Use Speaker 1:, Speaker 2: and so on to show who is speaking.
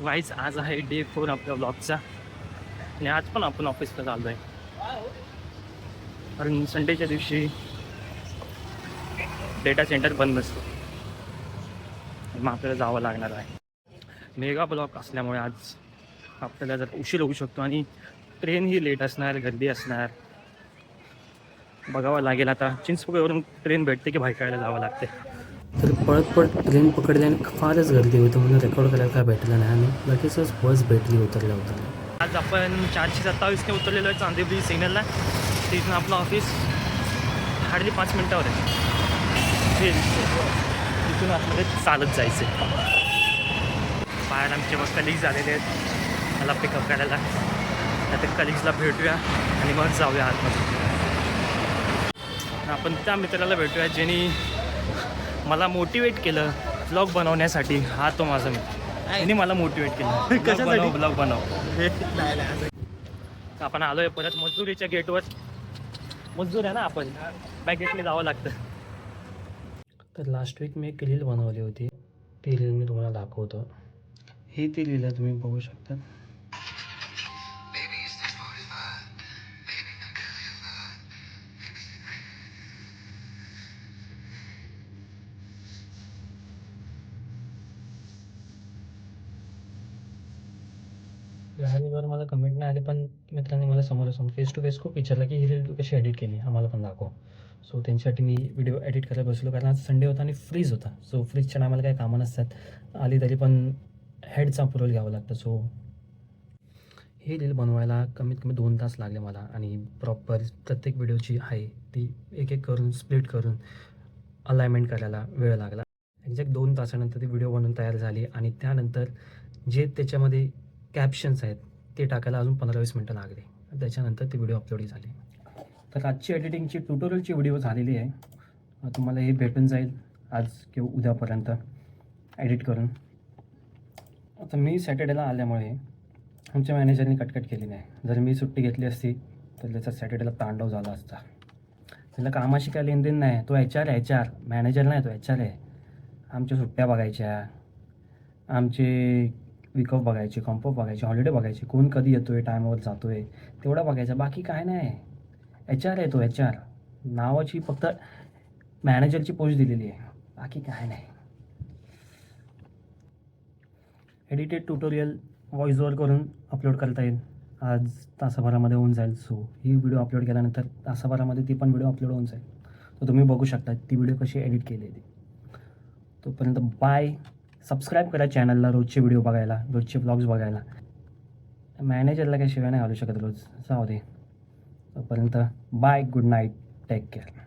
Speaker 1: Wise आज आहे day four आपल्या ब्लॉगचा आणि आज पण आपण ऑफिसला चाललो आहे कारण संडेच्या दिवशी डेटा सेंटर बंद नसतो मग आपल्याला जावं लागणार आहे. मेगा ब्लॉक असल्यामुळे आज आपल्याला जर उशीर होऊ शकतो आणि ट्रेन ही लेट असणार गर्दी असणार. बघावं लागेल आता. चिंचपोकळीवरून ट्रेन भेटते की भायकायला जावं लागते.
Speaker 2: तर पळत पळत ट्रेन पकडल्याने फारच गर्दी होती म्हणून रेकॉर्ड करायला काय भेटलं नाही आणि लगेचच बस भेटली उतरल्या उतरल्या.
Speaker 1: आज आपण चारशे सत्तावीसने उतरलेलो आहे चांदेबली सिग्नलला तिथून आपलं ऑफिस हार्डली पाच मिनटावर आहे. तिथून आपल्याला चालत जायचं आहे बाहेर आमचे मग कलिग्स आलेले आहेत. मला पिकअप करायला. त्या कलिग्सला भेटूया आणि मग जाऊया आतमध्ये. आपण त्या मित्राला भेटूया ज्यांनी मला मोटिवेट केलं ब्लॉग बनवण्यासाठी. हा तो माझा मित्र. त्यांनी मला मोटिवेट केलं. कशासाठी? ब्लॉग बनव आपण आलोय परत मजदुरीच्या गेटवर मजदूर आहे ना आपण. बॅक गेटने जावं लागतं.
Speaker 2: तर लास्ट वीक मी एक रील बनवली होती. ती रील मी तुम्हाला दाखवतो. ही ती रील आहे तुम्ही बघू शकता. ह्यावर मला कमेंट नाही आली पण मित्रांनी मला समोरासमोर फेस टू फेस खूप विचारलं की ही रील तू कशी एडिट केली? आम्हाला पण दाखव. सो त्यांच्यासाठी मी व्हिडिओ एडिट करायला बसलो कारण आज संडे होता आणि फ्रीज होता. सो फ्रीजच्या टायमाला काही कामं नसतात. आली तरी पण हेडचा अप्रुव्हल घ्यावं लागतं. सो ही रील बनवायला कमीत कमी दोन तास लागले मला आणि प्रॉपर प्रत्येक व्हिडिओची आहे ती एक एक करून स्प्लिट करून अलाइनमेंट करायला वेळ लागला. एक्झॅक्ट दोन तासानंतर ती व्हिडिओ बनवून तयार झाली आणि त्यानंतर जे त्याच्यामध्ये कॅप्शन्स आहेत ते टाकायला अजून पंधरा वीस मिनटं लागले. त्याच्यानंतर ती व्हिडिओ अपलोड झाली. तर आजची एडिटिंगची ट्युटोरियलची व्हिडिओ झालेली आहे. तुम्हाला हे भेटून जाईल आज किंवा उद्यापर्यंत. एडिट करून. आता मी सॅटर्डेला आल्यामुळे आमच्या मॅनेजरनी कटकट केली नाही जर मी सुट्टी घेतली असती तर त्याचा सॅटर्डेला तांडव झाला असता. त्याला कामाशी काय लेनदेन नाही. तो H R H R manager नाही तो एच आर आहे. आमच्या सुट्ट्या बघायच्या. आमचे विक ऑफ बघायचे कॉम्प ऑफ बघायचे हॉलिडे बघायचे कोण कधी येतो आहे टायमावर जातो आहे तेवढा बघायचा. बाकी काय नाही. एच आर आहे तो एच आर नावाची फक्त मॅनेजरची पोस्ट दिलेली आहे. बाकी काय नाही. एडिटेड ट्युटोरियल व्हॉइस करून अपलोड करता येईल. आज तासाभरामध्ये होऊन जाईल. सो ही व्हिडिओ अपलोड केल्यानंतर तासाभरामध्ये ती पण व्हिडिओ अपलोड होऊन जाईल. तर तुम्ही बघू शकता ती व्हिडिओ कशी एडिट केली आहे. ती तोपर्यंत बाय सबस्क्राईब करा चॅनलला रोजचे व्हिडिओ बघायला रोजचे ब्लॉग्स बघायला. मॅनेजरला काही शिवाय नाही घालू शकत रोज. जाऊ दे. तोपर्यंत bye good night take care